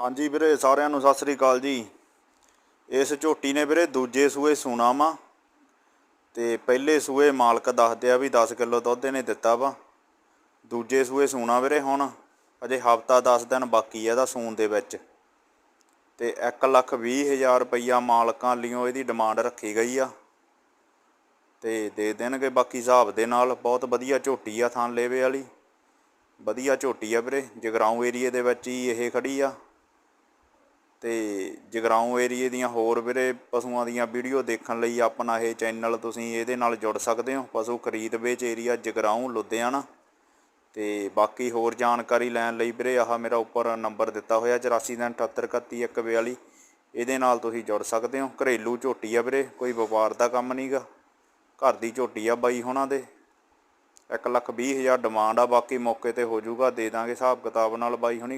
ਹਾਂਜੀ ਵੀਰੇ, ਸਾਰਿਆਂ ਨੂੰ ਸਤਿ ਸ੍ਰੀ ਅਕਾਲ ਜੀ। ਇਸ ਝੋਟੀ ਨੇ ਵੀਰੇ ਦੂਜੇ ਸੂਏ ਸੂਣਾ ਵਾ ਤੇ ਪਹਿਲੇ ਸੂਏ ਮਾਲਕ ਦੱਸਦੇ ਆ ਵੀ 10 ਕਿਲੋ ਦੁੱਧ ਇਹਨੇ ਦਿੱਤਾ ਵਾ। ਦੂਜੇ ਸੂਏ ਸੂਣਾ ਵੀਰੇ ਹੁਣ, ਅਜੇ ਹਫਤਾ 10 ਦਿਨ ਬਾਕੀ ਆ ਇਹਦਾ ਸੂਣ ਦੇ ਵਿੱਚ। ਤੇ 1 ਲੱਖ 20 ਹਜ਼ਾਰ ਰੁਪਈਆ ਮਾਲਕਾਂ ਲਈਓ ਇਹਦੀ ਡਿਮਾਂਡ ਰੱਖੀ ਗਈ ਆ। ਤੇ ਦੇ ਦੇਣਗੇ ਬਾਕੀ ਹਿਸਾਬ ਦੇ ਨਾਲ। ਬਹੁਤ ਵਧੀਆ ਝੋਟੀ ਆ ਥਾਂ ਲੇਵੇ ਵਾਲੀ। ਵਧੀਆ ਝੋਟੀ ਆ ਵੀਰੇ, ਜਗਰਾਉਂ ਏਰੀਏ ਦੇ ਵਿੱਚ ਹੀ ਇਹ ਖੜੀ ਆ। ਤੇ ਜਗਰਾਉਂ ਏਰੀਏ ਦੀਆਂ ਹੋਰ ਵੀਰੇ ਪਸ਼ੂਆਂ ਦੀਆਂ ਵੀਡੀਓ ਦੇਖਣ ਲਈ ਆਪਣਾ ਇਹ ਚੈਨਲ ਤੁਸੀਂ ਇਹਦੇ ਨਾਲ ਜੁੜ ਸਕਦੇ ਹੋ, ਪਸ਼ੂ ਖਰੀਦ ਵੇਚ ਏਰੀਆ ਜਗਰਾਉਂ, ਲੁਧਿਆਣਾ। ਤੇ ਬਾਕੀ ਹੋਰ ਜਾਣਕਾਰੀ ਲੈਣ ਲਈ ਵੀਰੇ ਆਹ ਮੇਰਾ ਉੱਪਰ ਨੰਬਰ ਦਿੱਤਾ ਹੋਇਆ 8437831142 ਇਹਦੇ ਨਾਲ ਤੁਸੀਂ ਜੁੜ ਸਕਦੇ ਹੋ। ਘਰੇਲੂ ਝੋਟੀ ਆ ਵੀਰੇ, ਕੋਈ ਵਪਾਰ ਦਾ ਕੰਮ ਨਹੀਂਗਾ ਘਰ ਦੀ ਝੋਟੀ ਆ ਬਾਈ ਹੁਣਾਂ ਦੇ। 1 ਲੱਖ 20 ਹਜ਼ਾਰ ਡਿਮਾਂਡ ਆ, ਬਾਕੀ ਮੌਕੇ ਤੇ ਹੋ ਜਾਊਗਾ ਦੇ ਦਾਂਗੇ ਹਿਸਾਬ ਕਿਤਾਬ ਨਾਲ ਬਾਈ ਹੁਣੀ।